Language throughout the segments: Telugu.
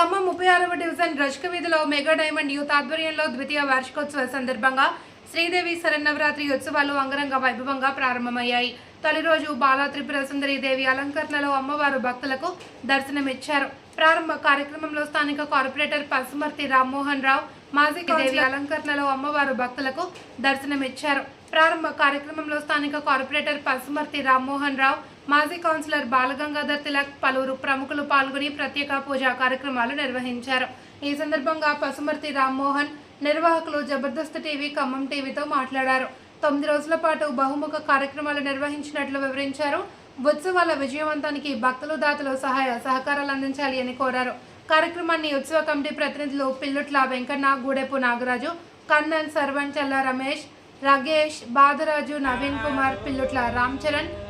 ఖమ్మం ముప్పై ఆరవ డివిజన్ రష్క వీధిలో మెగా డైమండ్ యూత్ ఆధ్వర్యంలో ద్వితీయ వార్షికోత్సవ సందర్భంగా శ్రీదేవి శరన్నవరాత్రి ఉత్సవాలు అంగరంగ వైభవంగా ప్రారంభమయ్యాయి. తొలి రోజు బాలా త్రిపుర సుందరి దేవి అలంకరణలో అమ్మవారు భక్తులకు దర్శనమిచ్చారు. ప్రారంభ కార్యక్రమంలో స్థానిక కార్పొరేటర్ పసుమర్తి రామ్మోహన్ రావు మాజీ దేవి అలంకరణలో అమ్మవారు భక్తులకు దర్శనమిచ్చారు. ప్రారంభ కార్యక్రమంలో స్థానిక కార్పొరేటర్ పసుమర్తి రామ్మోహన్ రావు మాజీ కౌన్సిలర్ బాలగంగాధర్ తిలక్ పలువురు ప్రముఖులు పాల్గొని ప్రత్యేక పూజా కార్యక్రమాలు నిర్వహించారు. ఈ సందర్భంగా పసుమర్తి రామ్మోహన్ నిర్వాహకులు జబర్దస్త్ టీవీ ఖమ్మం టీవీతో మాట్లాడారు. తొమ్మిది రోజుల పాటు బహుముఖ కార్యక్రమాలు నిర్వహించినట్లు వివరించారు. ఉత్సవాల విజయవంతానికి భక్తులు దాతలు సహాయ సహకారాలు అందించాలి అని కోరారు. కార్యక్రమాన్ని ఉత్సవ కమిటీ ప్రతినిధులు పిల్లుట్ల వెంకన్న గూడెపు నాగరాజు కన్నన్ సర్వన్ చల్ల రమేష్ రగేష్ బాదరాజు నవీన్ కుమార్ పిల్లుట్ల రామ్ చరణ్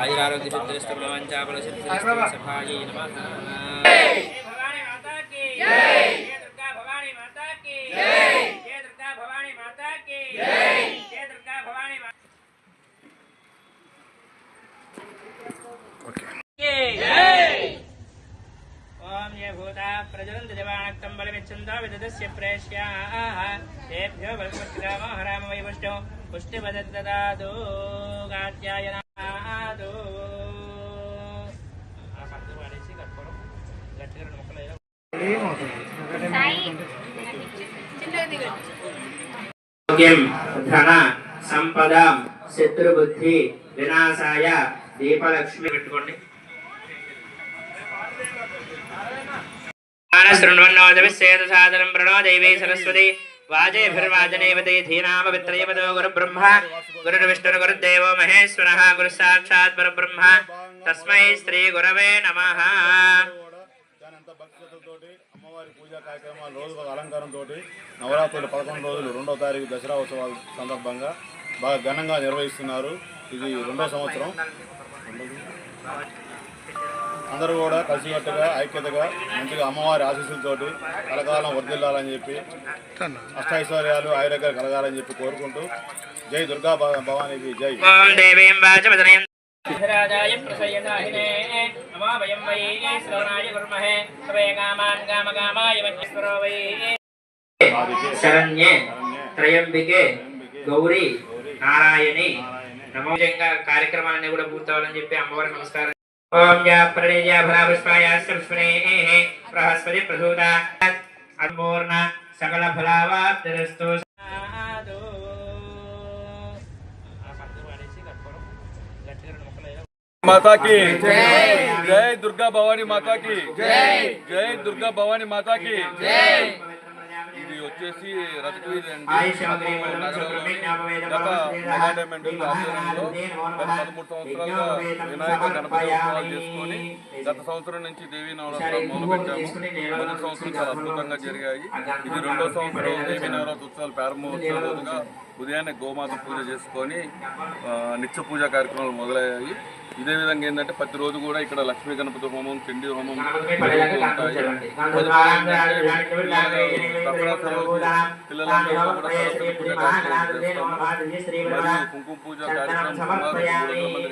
आयुरारोग्यचन्द्रस्तुभवाञ्चाबलशत्रुसभायै नमः ओम भूता प्रज्वलन्त जवानक्तं बलमिच्छन्तो विदधस्य प्रेष्याः हरामो वै पुष्टो पुष्टिपदत्तदादो कात्यायना ధన సంపద శత్రుబుద్ధి వినాశాయ దీపలక్ష్మి పెట్టుకోండి మానశృణ్వన్నోదవిశ్చేతసాదనం ప్రణో దైవే సరస్వతి వాజేభిర్వాజనేవతే ధీనామ విత్రయమదో గురు గురుదేవో మహేశ్వర గురు సాక్షాత్ పరబ్రహ్మ తస్మై శ్రీ గురవే నమ భక్తులతోటి అమ్మవారి పూజా కార్యక్రమాలు రోజు అలంకారంతో నవరాత్రులు పదకొండు రోజులు రెండో తారీఖు దసరా ఉత్సవాల సందర్భంగా బాగా ఘనంగా నిర్వహిస్తున్నారు. ఇది రెండో సంవత్సరం. అందరూ కూడా కలిసికట్టుగా ఐక్యతగా మంచిగా అమ్మవారి ఆశీస్సులతోటి కలకాలం వర్ధిల్లాలని చెప్పి అష్టైశ్వర్యాలు దగ్గర కలగాలని చెప్పి కోరుకుంటూ జై దుర్గా భవ- భవానీకి జై. ఓం దేవీం వాచమదనయం రాజాయ ప్రసయదాహినే నమో వయం వై శ్రవణాయ కుర్మహే సవే కామాన్ కామకామాయ మహేశ్వరో వై శరణ్యే త్రయంబికే గౌరీ నారాయణి నమో విధంగా కార్యక్రమాలన్నీ కూడా పూర్తవాలని చెప్పి అమ్మవారి నమస్కారం ఓం యా ప్రణేయ ఫలా పుష్పాయ బృహస్పతి ప్రసూత అన్మూర్ణ సకల ఫలావాప్తిరస్తు माता की जय दुर्गा भवानी माता की जय दुर्गा भवानी माता की ఇది వచ్చేసి రథవీధి అండి మెగా డైమండ్ ఆధ్వర్యంలో గత పదమూడు సంవత్సరాలుగా వినాయక గణపతి ఉత్సవాలు చేసుకొని గత సంవత్సరం నుంచి దేవీ నవరాత్రులు మొదలుపెట్టాము. మొదటి సంవత్సరం చాలా అద్భుతంగా జరిగాయి. ఇది రెండో సంవత్సరం దేవీ నవరాత్రి ఉత్సవాలు ప్రారంభోత్సవం రోజుగా ఉదయాన్నే గోమాత పూజ చేసుకొని నిత్య పూజా కార్యక్రమాలు మొదలయ్యాయి. ఇదే విధంగా ఏంటంటే ప్రతిరోజు కూడా ఇక్కడ లక్ష్మీ గణపతి హోమం చండీ హోమం జరుగుతూ ఉంటాయి. కుంకుమ పూజ కార్యక్రమం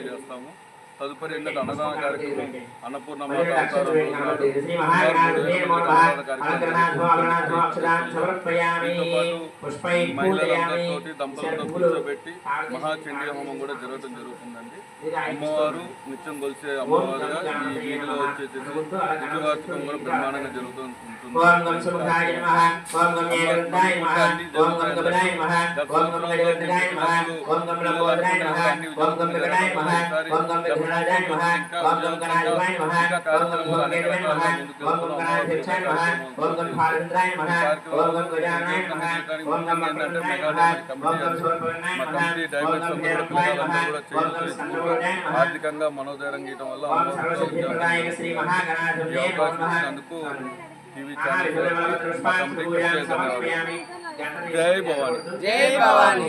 చేస్తాము తదుపరి ఏంటంటే అన్నదాన కార్యక్రమం అన్నపూర్ణ మహిళలందరితోటి దంపతులతో కూర్చోబెట్టి మహాచండీ హోమం కూడా జరగడం జరుగుతుందండి. అమ్మవారు నిత్యం కొలిసే అమ్మవారుగా ఈ వీధిలో బ్రహ్మాండంగా జరుగుతూ ఓం గం సుముఖాయ నమః ఓం గం ఏకదంతాయ నమః ఓం గం కపిలాయ నమః ఓం గం గజవదనాయ నమః ఓం గం లంబోదరాయ నమః ఓం గం వికటాయ నమః ఓం గం విఘ్నాయ గణరాజాయ నమః ఓం గం గణాధిపాయ నమః ఓం గం భోగేంద్రాయ నమః ఓం గం గణాధిపత్యాయ నమః ఓం గం ఫారచంద్రాయ నమః ఓం గం గజానాయ నమః ఓం గం మకరంద్రాయ నమః ఓం గం శూర్పణాయ మా నమః కమిటీ ఓం డైమండ్స్ గం అందరూ హేరంబాయ నమః పిల్లలందరూ కూడా ఓం గం చేయించి సంతోషాయ నమః ఆర్థికంగా మనోధైర్యం గీయటం వల్ల ఓం శ్రీ అవకాశం ఇచ్చినందుకు టీవీ ఛానల్ సమర్పయామి జై భవాని. జై భవాని.